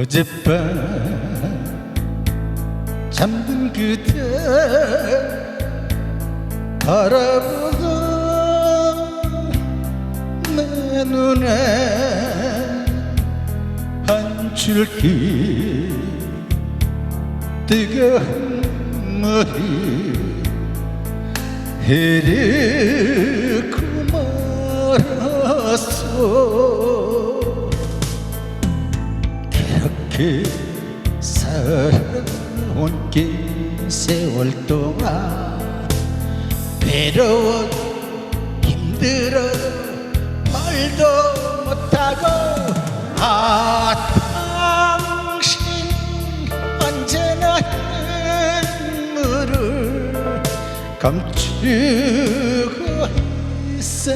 어젯밤 잠든 그대 바라보던 내 눈에 한 줄기 뜨거운 머리 흐르 그렇게 살아온 게 세월 동안 외로워 힘들어 말도 못하고 아 당신 언제나 눈물을 감추고 있었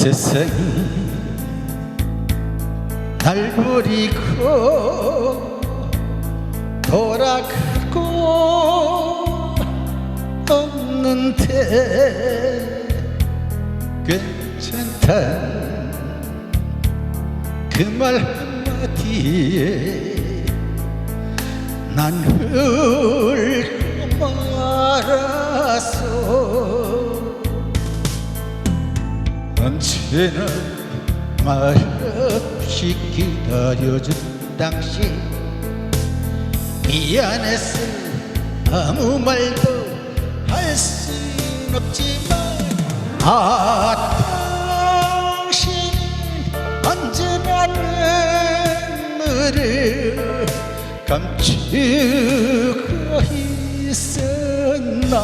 세상이 날 버리고 돌아가고 없는데 괜찮다. 그 말 한마디에 난 울고 말았어 언제나 말없이 기다려준 당신. 미안해서 아무 말도 할 순 없지만 아 당신 언제나 눈물을 감추고 있었나